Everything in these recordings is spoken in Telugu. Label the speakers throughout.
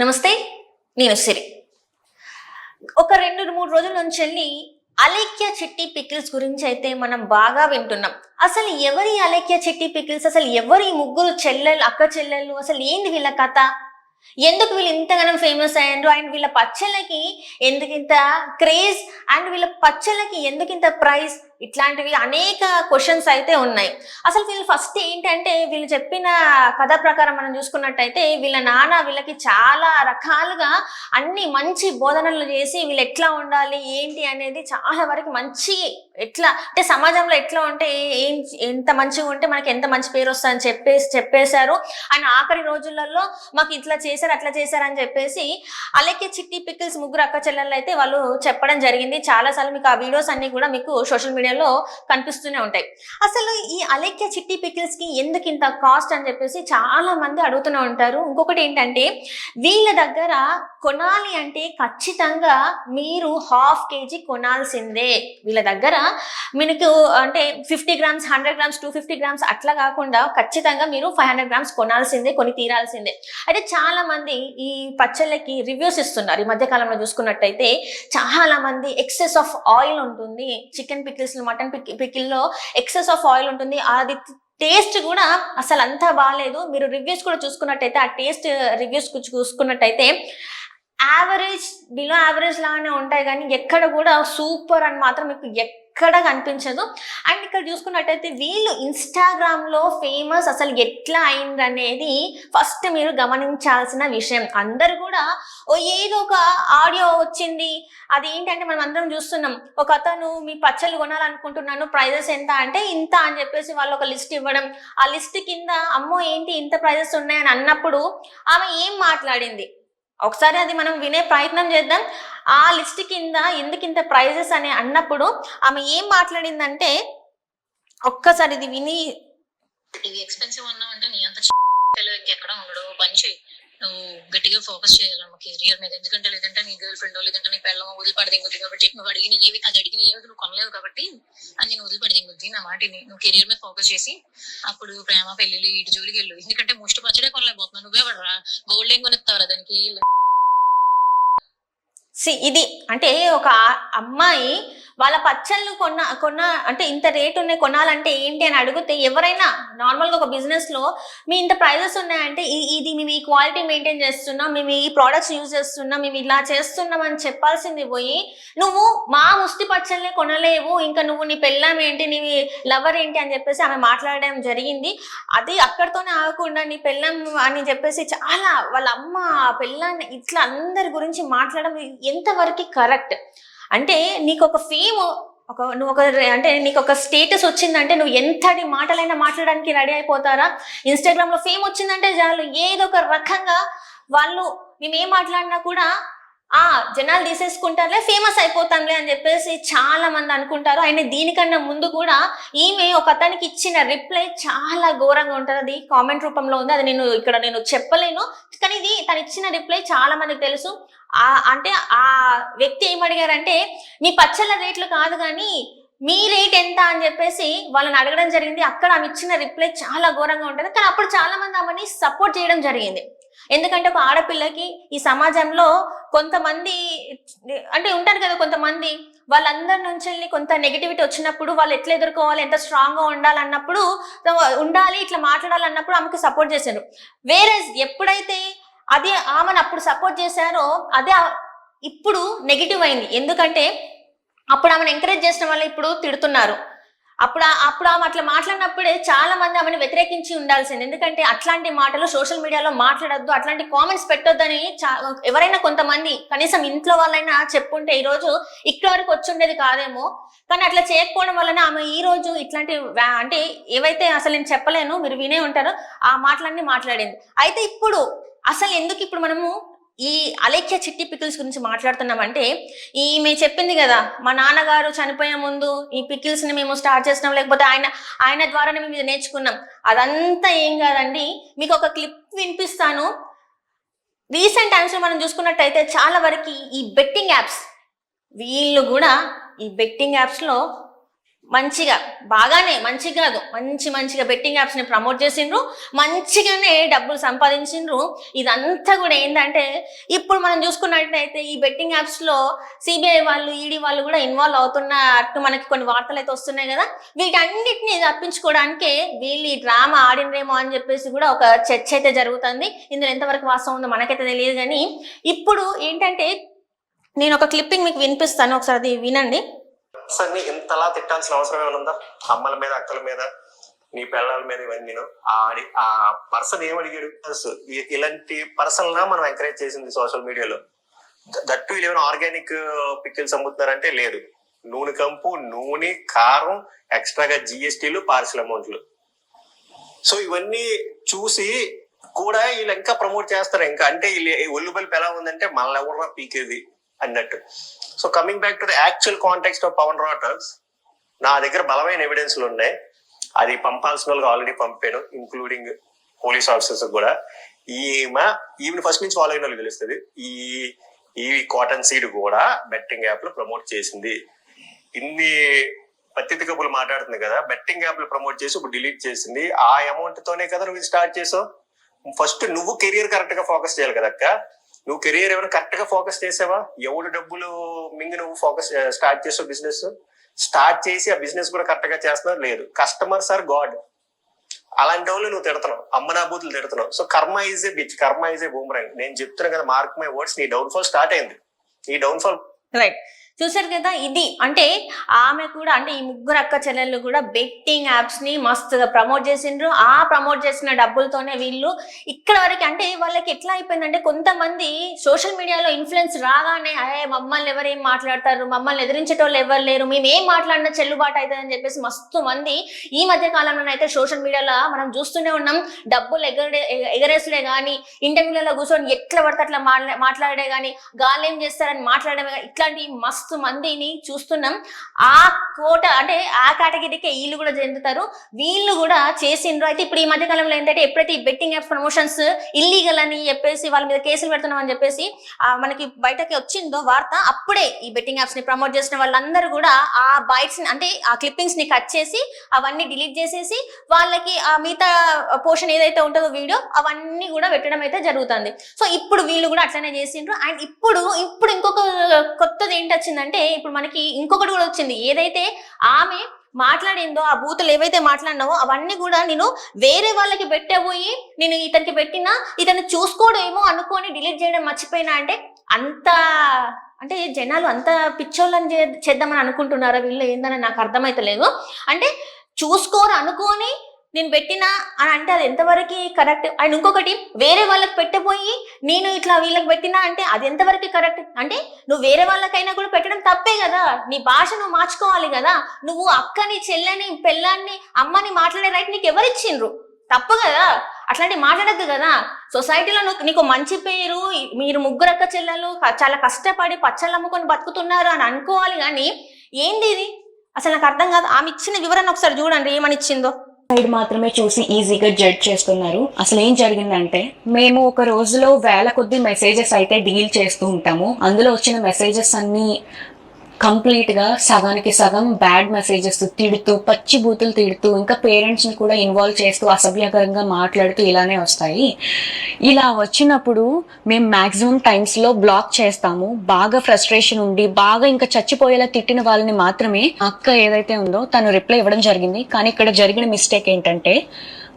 Speaker 1: నమస్తే నేను సిరి. ఒక రెండు మూడు రోజుల నుంచి వెళ్ళి అలేఖ్య చెట్టి పికిల్స్ గురించి అయితే మనం బాగా వింటున్నాం. అసలు ఎవరి అలేఖ్య చెట్టి పికిల్స్? అసలు ఎవరి ముగ్గురు చెల్లెలు అక్క చెల్లెలు? అసలు ఏంది వీళ్ళ కథ? ఎందుకు వీళ్ళు ఇంతగానం ఫేమస్ అయ్యారు అండ్ వీళ్ళ పచ్చళ్ళకి ఎందుకింత క్రేజ్ అండ్ వీళ్ళ పచ్చళ్ళకి ఎందుకింత ప్రైజ్ ఇట్లాంటివి అనేక క్వశ్చన్స్ అయితే ఉన్నాయి. అసలు వీళ్ళు ఫస్ట్ ఏంటంటే వీళ్ళు చెప్పిన కథ ప్రకారం మనం చూసుకున్నట్టయితే వీళ్ళ నాన్న వీళ్ళకి చాలా రకాలుగా అన్ని మంచి బోధనలు చేసి వీళ్ళు ఎట్లా ఉండాలి ఏంటి అనేది చాలా వరకు మంచి ఎట్లా అంటే సమాజంలో ఎట్లా ఉంటే ఏం ఎంత మంచిగా ఉంటే మనకి ఎంత మంచి పేరు వస్తుందని చెప్పేసి చెప్పేశారు. అండ్ ఆఖరి రోజులలో మాకు ఇట్లా చేశారు అట్లా చేశారు అని చెప్పేసి అలాగే చిట్టి పిక్కిల్స్ ముగ్గురు అక్క చెల్లెళ్ళు అయితే వాళ్ళు చెప్పడం జరిగింది. చాలాసార్లు మీకు ఆ వీడియోస్ అన్ని కూడా మీకు సోషల్ మీడియా మీడియాలో కనిపిస్తూనే ఉంటాయి. అసలు ఈ అలేఖ్య చిట్టి పికిల్స్కి ఎందుకు ఇంత కాస్ట్ అని చెప్పేసి చాలా మంది అడుగుతూనే ఉంటారు. ఇంకొకటి ఏంటంటే వీళ్ళ దగ్గర కొనాలి అంటే ఖచ్చితంగా మీరు హాఫ్ కేజీ కొనాల్సిందే. వీళ్ళ దగ్గర మీకు అంటే fifty grams hundred grams two fifty grams అట్లా కాకుండా ఖచ్చితంగా మీరు ఫైవ్ హండ్రెడ్ గ్రామ్స్ కొనాల్సిందే కొని తీరాల్సిందే. అయితే చాలా మంది ఈ పచ్చళ్ళకి రివ్యూస్ ఇస్తున్నారు. ఈ మధ్య కాలంలో చూసుకున్నట్టయితే చాలా మంది ఎక్సెస్ ఆఫ్ ఆయిల్ ఉంటుంది. చికెన్ పికిల్స్ మటన్ పికిల్లో ఎక్సెస్ ఆఫ్ ఆయిల్ ఉంటుంది. అది టేస్ట్ కూడా అసలు అంతా బాగాలేదు మీరు రివ్యూస్ కూడా చూసుకున్నట్టయితే ఆ టేస్ట్ రివ్యూస్ చూసుకున్నట్టయితే యావరేజ్ బిలో యావరేజ్ లాగానే ఉంటాయి. కానీ ఎక్కడ కూడా సూపర్ అని మాత్రం మీకు ఎక్కడ కనిపించదు. అండ్ ఇక్కడ చూసుకున్నట్టయితే వీళ్ళు ఇన్స్టాగ్రామ్లో ఫేమస్ అసలు ఎట్లా అయిందనేది ఫస్ట్ మీరు గమనించాల్సిన విషయం. అందరు కూడా ఓ ఏదో ఒక ఆడియో వచ్చింది. అది ఏంటంటే మనం అందరం చూస్తున్నాం. ఒక అతను మీ పచ్చళ్ళు కొనాలనుకుంటున్నాను. ప్రైజెస్ ఎంత అంటే ఇంత అని చెప్పేసి వాళ్ళు ఒక లిస్ట్ ఇవ్వడం. ఆ లిస్ట్ కింద అమ్మో ఏంటి ఇంత ప్రైజెస్ ఉన్నాయని అన్నప్పుడు ఆమె ఏం మాట్లాడింది? ఒకసారి అది మనం వినే ప్రయత్నం చేద్దాం. ఆ లిస్ట్ కింద ఎందుకు ఇంత ప్రైజెస్ అని అన్నప్పుడు ఆమె ఏం మాట్లాడిందంటే ఒక్కసారి ఇది విని
Speaker 2: ఇవి ఎక్స్పెన్సివ్ ఉన్నావంటే నీ అంత ఎక్కడ ఉండడు. ఓ చేయి నువ్వు గట్టిగా ఫోకస్ చేయాలమ్మ కెరియర్ మీద. ఎందుకంటే లేదంటే నీ గర్ల్ ఫ్రెండ్ లేదంటే నీ పిల్లలు వదిలిపడదింగుద్ది కాబట్టి నువ్వు అడిగిన ఏవి అది అడిగిన ఏవి నువ్వు కొనలేవు కాబట్టి అని నేను వదిలిపడదింగుద్ది నా మాటిని నువ్వు కెరియర్ మీద ఫోకస్ చేసి అప్పుడు ప్రేమ పెళ్ళిళ్ళు ఇటు జోలికి వెళ్ళు. ఎందుకంటే ముష్టి పచ్చడే కొనలేకపోతున్నావు నువ్వే పడరా. గోల్డ్ ఏం కొనిస్తావురా దానికి.
Speaker 1: సి ఇది. అంటే ఒక అమ్మాయి వాళ్ళ పచ్చళ్ళు కొన్న కొన్న అంటే ఇంత రేట్ ఉన్నాయి కొనాలంటే ఏంటి అని అడిగితే ఎవరైనా నార్మల్గా ఒక బిజినెస్లో మీ ఇంత ప్రైజెస్ ఉన్నాయంటే ఈ- ఇది మేము ఈ క్వాలిటీ మెయింటైన్ చేస్తున్నాం మేము ఈ ప్రోడక్ట్స్ యూజ్ చేస్తున్నాం మేము ఇలా చేస్తున్నాం అని చెప్పాల్సింది పోయి నువ్వు మా ముస్తి పచ్చళ్ళే కొనలేవు ఇంకా నువ్వు నీ పెళ్ళాం ఏంటి నీ లవర్ ఏంటి అని చెప్పేసి ఆమె మాట్లాడడం జరిగింది. అది అక్కడితోనే ఆగకుండా నీ పెళ్ళం అని చెప్పేసి చాలా వాళ్ళ అమ్మ పెళ్ళాన్ని ఇట్లా అందరి గురించి మాట్లాడడం ఎంతవరకు కరెక్ట్? అంటే నీకు ఒక ఫేమ్ ఒక నువ్వు ఒక అంటే నీకు ఒక స్టేటస్ వచ్చిందంటే నువ్వు ఎంతటి మాటలైనా మాట్లాడడానికి రెడీ అయిపోతారా? ఇన్స్టాగ్రామ్లో ఫేమ్ వచ్చిందంటే చాలు. ఏదో ఒక రకంగా వాళ్ళు మేము ఏం మాట్లాడినా కూడా ఆ జనాలు తీసేసుకుంటారులే ఫేమస్ అయిపోతాంలే అని చెప్పేసి చాలా మంది అనుకుంటారు. ఆయన దీనికన్నా ముందు కూడా ఈమె ఒక అతనికి ఇచ్చిన రిప్లై చాలా ఘోరంగా ఉంటుంది. అది కామెంట్ రూపంలో ఉంది. అది నేను ఇక్కడ నేను చెప్పలేను. కానీ ఇది తను ఇచ్చిన రిప్లై చాలా మందికి తెలుసు. అంటే ఆ వ్యక్తి ఏమడిగారంటే మీ పచ్చళ్ళ రేట్లు కాదు కానీ మీ రేట్ ఎంత? అని చెప్పేసి వాళ్ళని అడగడం జరిగింది. అక్కడ ఆమె ఇచ్చిన రిప్లై చాలా ఘోరంగా ఉంటుంది. కానీ అప్పుడు చాలా మంది ఆమెని సపోర్ట్ చేయడం జరిగింది. ఎందుకంటే ఒక ఆడపిల్లకి ఈ సమాజంలో కొంతమంది అంటే ఉంటారు కదా కొంతమంది వాళ్ళందరి నుంచి వెళ్ళి కొంత నెగిటివిటీ వచ్చినప్పుడు వాళ్ళు ఎట్లా ఎదుర్కోవాలి ఎంత స్ట్రాంగ్గా ఉండాలన్నప్పుడు ఉండాలి ఇట్లా మాట్లాడాలన్నప్పుడు ఆమెకి సపోర్ట్ చేశారు. వేరే ఎప్పుడైతే అది ఆమెను అప్పుడు సపోర్ట్ చేశారో అదే ఇప్పుడు నెగిటివ్ అయింది. ఎందుకంటే అప్పుడు ఆమెను ఎంకరేజ్ చేసిన వాళ్ళు ఇప్పుడు తిడుతున్నారు. అప్పుడు అప్పుడు ఆమె అట్లా మాట్లాడినప్పుడే చాలా మంది ఆమెను వ్యతిరేకించి ఉండాల్సింది. ఎందుకంటే అట్లాంటి మాటలు సోషల్ మీడియాలో మాట్లాడొద్దు అట్లాంటి కామెంట్స్ పెట్టొద్దని చా- ఎవరైనా కొంతమంది కనీసం ఇంట్లో వాళ్ళైనా చెప్పుంటే ఈరోజు ఇక్కడ వరకు వచ్చుండేది కాదేమో. కానీ అట్లా చేయకపోవడం వలన ఆమె ఈ రోజు ఇట్లాంటి అంటే ఏవైతే అసలు నేను చెప్పలేను మీరు వినే ఉంటారో ఆ మాటలన్నీ మాట్లాడింది. అయితే ఇప్పుడు అసలు ఎందుకు ఇప్పుడు మనము ఈ అలేఖ్య చిట్టి పికిల్స్ గురించి మాట్లాడుతున్నామంటే ఈమె చెప్పింది కదా మా నాన్నగారు చనిపోయే ముందు ఈ పికిల్స్ని మేము స్టార్ట్ చేసినాం లేకపోతే ఆయన ఆయన ద్వారానే మేము ఇది నేర్చుకున్నాం. అదంతా ఏం కాదండి మీకు ఒక క్లిప్ వినిపిస్తాను. రీసెంట్ టైమ్స్లో మనం చూసుకున్నట్టయితే చాలా వరకు ఈ బెట్టింగ్ యాప్స్ వీళ్ళు కూడా ఈ బెట్టింగ్ యాప్స్లో మంచిగా బాగానే మంచి కాదు మంచి మంచిగా బెట్టింగ్ యాప్స్ని ప్రమోట్ చేసిండ్రు మంచిగానే డబ్బులు సంపాదించిండ్రు. ఇదంతా కూడా ఏంటంటే ఇప్పుడు మనం చూసుకున్నట్టయితే ఈ బెట్టింగ్ యాప్స్లో సిబిఐ వాళ్ళు ఈడీ వాళ్ళు కూడా ఇన్వాల్వ్ అవుతున్నట్టు మనకి కొన్ని వార్తలు అయితే వస్తున్నాయి కదా. వీటన్నిటిని తప్పించుకోవడానికి వీళ్ళు ఈ డ్రామా ఆడినరేమో అని చెప్పేసి కూడా ఒక చర్చ అయితే జరుగుతుంది. ఇందులో ఎంతవరకు వాస్తవం ఉందో మనకైతే తెలియదు కానీ ఇప్పుడు ఏంటంటే నేను ఒక క్లిప్పింగ్ మీకు వినిపిస్తాను ఒకసారి అది వినండి.
Speaker 3: అన్ని ఇంతలా తిట్టాల్సిన అవసరం ఏమైనా ఉందా? అమ్మల మీద అక్కల మీద నీ పిల్లల మీద ఇవన్నీ నేను ఆడి ఆ పర్సన్ ఏమడిగాడు అడిగాడు? ఇ- ఇలాంటి పర్సన్ లా మనం ఎంకరేజ్ చేసింది సోషల్ మీడియాలో. దట్టు ఏమైనా ఆర్గానిక్ పిక్కిల్స్ అమ్ముతున్నారంటే లేదు. నూనె కంపు నూనె కారం ఎక్స్ట్రాగా జిఎస్టీలు పార్సల్ అమౌంట్లు. సో ఇవన్నీ చూసి కూడా వీళ్ళు ఇంకా ప్రమోట్ చేస్తారు. ఇంకా అంటే వీళ్ళు ఒళ్ళు బలిపి ఎలా ఉందంటే మనల్ని ఎవరు పీకేది. అన్నట్టు. So coming back to the actual context of Pawan రాటర్స్ నా దగ్గర బలమైన ఎవిడెన్స్లు ఉన్నాయి. అది పంపాల్సిన వాళ్ళకి ఆల్రెడీ పంపాను ఇంక్లూడింగ్ పోలీస్ ఆఫీసర్స్ కూడా. ఈమె ఈమె ఫస్ట్ నుంచి ఫాలో అయిన వాళ్ళకి తెలుస్తుంది. ఈ ఈ కాటన్ సీడ్ కూడా బెట్టింగ్ యాప్లో ప్రమోట్ చేసింది. ఇన్ని పత్తితి కబులు మాట్లాడుతుంది కదా బెట్టింగ్ యాప్లో ప్రమోట్ చేసి ఇప్పుడు డిలీట్ చేసింది. ఆ అమౌంట్ తోనే కదా నువ్వు స్టార్ట్ చేసావు? ఫస్ట్ నువ్వు కెరియర్ కరెక్ట్గా ఫోకస్ చేయాలి కదా అక్క. నువ్వు కెరియర్ ఏమైనా కరెక్ట్గా ఫోకస్ చేసావా? ఎవడు డబ్బులు మింగి నువ్వు ఫోకస్ స్టార్ట్ చేసావు బిజినెస్ స్టార్ట్ చేసి ఆ బిజినెస్ కూడా కరెక్ట్గా చేస్తున్నావు? లేదు. కస్టమర్స్ ఆర్ గాడ్ అలాంటి వాళ్ళు నువ్వు తిడుతున్నావు. అమ్మనాభూతులు తిడుతున్నావు. So karma is a bitch karma is a boomerang నేను చెప్తున్నా కదా మార్క్ మై వర్డ్స్ నీ డౌన్ఫాల్ స్టార్ట్ అయింది. నీ డౌన్ఫాల్
Speaker 1: రైట్ చూసారు కదా ఇది. అంటే ఆమె కూడా అంటే ఈ ముగ్గురు అక్క చెల్లెళ్ళు కూడా బెట్టింగ్ యాప్స్ని మస్తుగా ప్రమోట్ చేసిండ్రు. ఆ ప్రమోట్ చేసిన డబ్బులతోనే వీళ్ళు ఇక్కడ వరకు అంటే వాళ్ళకి ఎట్లా అయిపోయిందంటే కొంతమంది సోషల్ మీడియాలో ఇన్ఫ్లుయెన్స్ రాగానే అరే మమ్మల్ని ఎవరేం మాట్లాడతారు? మమ్మల్ని ఎదిరించేటోళ్ళు ఎవరు లేరు? మేము ఏం మాట్లాడినా చెల్లుబాటు అవుతుందని చెప్పేసి మస్తు మంది ఈ మధ్య కాలంలో అయితే సోషల్ మీడియాలో మనం చూస్తూనే ఉన్నాం. డబ్బులు ఎగరే ఎగరేసుడే కానీ ఇంటర్వ్యూలలో కూర్చొని ఎట్లా పడితే అట్లా మాట్లా- మాట్లాడే కానీ గాలేం చేస్తారని మాట్లాడమే ఇట్లాంటి మస్తు మందిని చూస్తున్నాం. ఆ కోట అంటే ఆ కేటగిరీకి వీళ్ళు కూడా చెందుతారు. వీళ్ళు కూడా చేసిండ్రు. అయితే ఇప్పుడు ఈ మధ్య కాలంలో ఏంటంటే ఎప్పుడైతే ఈ బెట్టింగ్ యాప్ ప్రమోషన్స్ ఇల్లీగల్ అని చెప్పేసి వాళ్ళ మీద కేసులు పెడుతున్నాం అని చెప్పేసి మనకి బయటకి వచ్చిందో వార్త అప్పుడే ఈ బెట్టింగ్ యాప్స్ని ప్రమోట్ చేసిన వాళ్ళందరూ కూడా ఆ బైట్స్ అంటే ఆ క్లిప్పింగ్స్ని కట్ చేసి అవన్నీ డిలీట్ చేసేసి వాళ్ళకి ఆ మిగతా పోర్షన్ ఏదైతే ఉంటుందో వీడియో అవన్నీ కూడా పెట్టడం అయితే జరుగుతుంది. సో ఇప్పుడు వీళ్ళు కూడా అట్లనే చేసిండ్రు. అండ్ ఇప్పుడు ఇప్పుడు ఇంకొక కొత్తది ఏంటి వచ్చిందంటే ఇప్పుడు మనకి ఇంకొకటి కూడా వచ్చింది. ఏదైతే ఆమె మాట్లాడిందో ఆ బూతులు ఏవైతే మాట్లాడినావో అవన్నీ కూడా నేను వేరే వాళ్ళకి పెట్టబోయి నేను ఇతనికి పెట్టినా ఇతను చూసుకోడేమో అనుకొని డిలీట్ చేయడం మర్చిపోయినా అంటే అంత అంటే జనాలు అంత పిచ్చోళ్ళని చేద్దామని అనుకుంటున్నారా వీళ్ళు? ఏందని నాకు అర్థమైతలేదు. అంటే చూసుకోరు అనుకొని నేను పెట్టినా అని అంటే అది ఎంతవరకు కరెక్ట్ అండ్ ఇంకొకటి వేరే వాళ్ళకి పెట్టబోయి నేను ఇట్లా వీళ్ళకి పెట్టినా అంటే అది ఎంతవరకు కరెక్ట్ అంటే నువ్వు వేరే వాళ్ళకైనా కూడా పెట్టడం తప్పే కదా. నీ భాష నువ్వు మార్చుకోవాలి కదా. నువ్వు అక్కని చెల్లని పెళ్ళాన్ని అమ్మని మాట్లాడే రైట్ నీకు ఎవరిచ్చిండ్రు తప్పు కదా. అట్లాంటి మాట్లాడద్దు కదా. సొసైటీలో నువ్వు నీకు మంచి పేరు మీరు ముగ్గురు అక్క చెల్లెలు చాలా కష్టపడి పచ్చళ్ళు అమ్ముకొని బతుకుతున్నారు అని అనుకోవాలి కానీ ఏంది ఇది? అసలు నాకు అర్థం కాదు. ఆమె ఇచ్చిన వివరణ ఒకసారి చూడండి ఏమని ఇచ్చిందో.
Speaker 4: సైడ్ మాత్రమే చూసి ఈజీగా జడ్జ్ చేస్తున్నారు. అసలు ఏం జరిగిందంటే మేము ఒక రోజులో వేల కొద్ది మెసేజెస్ అయితే డీల్ చేస్తూ ఉంటాము. అందులో వచ్చిన మెసేజెస్ అన్ని కంప్లీట్గా సగానికి సగం బ్యాడ్ మెసేజెస్ తిడుతూ పచ్చి బూతులు తిడుతూ ఇంకా పేరెంట్స్ని కూడా ఇన్వాల్వ్ చేస్తూ అసభ్యకరంగా మాట్లాడుతూ ఇలానే వస్తాయి. ఇలా వచ్చినప్పుడు మేము మాక్సిమం టైమ్స్లో బ్లాక్ చేస్తాము. బాగా ఫ్రస్ట్రేషన్ ఉండి బాగా ఇంకా చచ్చిపోయేలా తిట్టిన వాళ్ళని మాత్రమే అక్క ఏదైతే ఉందో తను రిప్లై ఇవ్వడం జరిగింది. కానీ ఇక్కడ జరిగిన మిస్టేక్ ఏంటంటే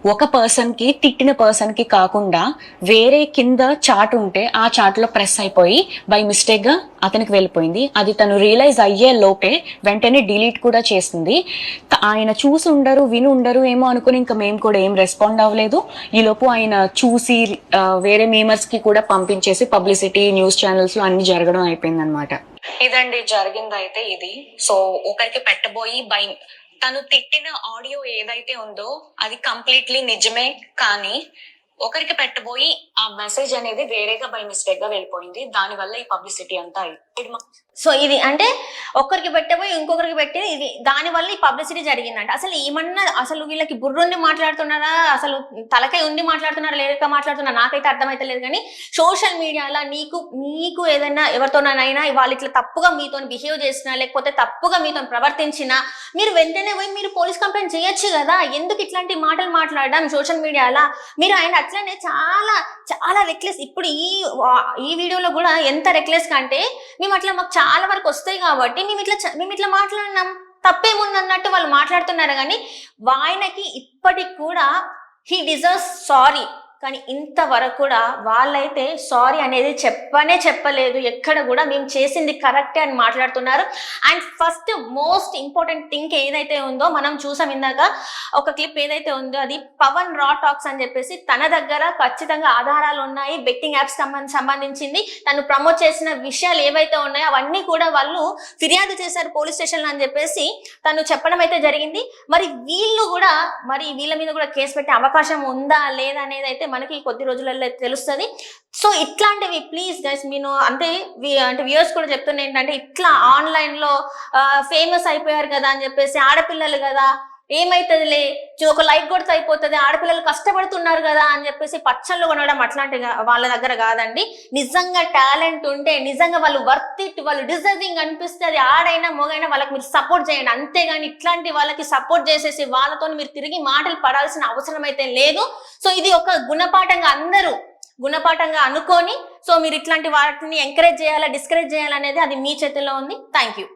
Speaker 4: ఒక పర్సన్కి తిట్టిన పర్సన్కి కాకుండా వేరే కింద చాట్ ఉంటే ఆ చాట్లో ప్రెస్ అయిపోయి బై మిస్టేక్గా అతనికి వెళ్ళిపోయింది. అది తను రియలైజ్ అయ్యే లోపే వెంటనే డిలీట్ కూడా చేసింది ఆయన చూసి ఉండరు విని ఉండరు ఏమో అనుకుని ఇంకా మేము కూడా ఏం రెస్పాండ్ అవ్వలేదు. ఈ లోపు ఆయన చూసి వేరే మేమర్స్కి కూడా పంపించేసి పబ్లిసిటీ న్యూస్ ఛానల్స్లో అన్ని జరగడం అయిపోయింది అనమాట ఇదండి జరిగిందైతే ఇది. సో ఒకరికి పెట్టబోయి బై తను తిట్టిన ఆడియో ఏదైతే ఉందో అది కంప్లీట్లీ నిజమే కానీ ఒకరికి పెట్టబోయి ఆ మెసేజ్ అనేది వేరేగా బై మిస్టేక్గా వెళ్ళిపోయింది. దాని వల్ల ఈ పబ్లిసిటీ అంతా
Speaker 1: సో ఇది అంటే ఒక్కరికి పెట్టబోయి ఇంకొకరికి పెట్టి ఇది దాని వల్ల ఈ పబ్లిసిటీ జరిగిందంట. అసలు ఏమన్నా అసలు వీళ్ళకి బుర్రుండి మాట్లాడుతున్నారా? అసలు తలకై ఉండి మాట్లాడుతున్నారా? లేక మాట్లాడుతున్నారా? నాకైతే అర్థమైతే లేదు కానీ సోషల్ మీడియాలో నీకు నీకు ఏదైనా ఎవరితోనైనా వాళ్ళు ఇట్లా తప్పుగా మీతో బిహేవ్ చేసినా లేకపోతే తప్పుగా మీతో ప్రవర్తించినా మీరు వెంటనే పోయి మీరు పోలీస్ కంప్లైంట్ చేయొచ్చు కదా? ఎందుకు ఇట్లాంటి మాటలు మాట్లాడడం సోషల్ మీడియాలో మీరు ఆయన అట్లనే చాలా చాలా రెక్లెస్ ఇప్పుడు ఈ ఈ వీడియోలో కూడా ఎంత రెక్లెస్ కంటే మేము అట్లా మాకు చాలా వరకు వస్తాయి కాబట్టి మేము ఇట్లా మేము ఇట్లా మాట్లాడినాం. తప్పేముంది అన్నట్టు వాళ్ళు మాట్లాడుతున్నారు. కానీ ఆయనకి ఇప్పటికి కూడా హీ డిజర్వ్ సారీ కానీ ఇంతవరకు కూడా వాళ్ళైతే సారీ అనేది చెప్పనే చెప్పలేదు. ఎక్కడ కూడా మేము చేసింది కరెక్టే అని మాట్లాడుతున్నారు. And first most important thing ఏదైతే ఉందో మనం చూసాం ఇందాక ఒక క్లిప్ ఏదైతే ఉందో అది పవన్ రా టాక్స్ అని చెప్పేసి తన దగ్గర ఖచ్చితంగా ఆధారాలు ఉన్నాయి బెట్టింగ్ యాప్స్ సంబంధించింది. తను ప్రమోట్ చేసిన విషయాలు ఏవైతే ఉన్నాయో అవన్నీ కూడా వాళ్ళు ఫిర్యాదు చేశారు పోలీస్ స్టేషన్లో అని చెప్పేసి తను చెప్పడం అయితే జరిగింది. మరి వీళ్ళు కూడా మరి వీళ్ళ మీద కూడా కేసు పెట్టే అవకాశం ఉందా లేదా అనేది అయితే మనకి కొద్ది రోజులలో తెలుస్తుంది. సో ఇట్లాంటివి ప్లీజ్ గైస్ నేను అంటే అంటే వ్యూయర్స్ కూడా చెప్తున్నా ఏంటంటే ఇట్లా ఆన్లైన్లో ఫేమస్ అయిపోయారు కదా అని చెప్పేసి ఆడపిల్లలు కదా ఏమైతుందిలే? ఒక లైక్ కొడితే అయిపోతుంది. ఆడపిల్లలు కష్టపడుతున్నారు కదా అని చెప్పేసి పచ్చళ్ళు కొనడం అట్లాంటి వాళ్ళ దగ్గర కాదండి. నిజంగా టాలెంట్ ఉంటే నిజంగా వాళ్ళు వర్త్ ఇట్ వాళ్ళు డిజర్వింగ్ అనిపిస్తే అది ఆడైనా మొగైనా వాళ్ళకి మీరు సపోర్ట్ చేయండి. అంతేగాని ఇట్లాంటి వాళ్ళకి సపోర్ట్ చేసేసి వాళ్ళతో మీరు తిరిగి మాటలు పడాల్సిన అవసరం అయితే లేదు. సో ఇది ఒక గుణపాఠంగా అందరూ గుణపాఠంగా అనుకొని సో మీరు ఇట్లాంటి వాటిని ఎంకరేజ్ చేయాలా డిస్కరేజ్ చేయాలనేది అది మీ చేతిలో ఉంది. Thank you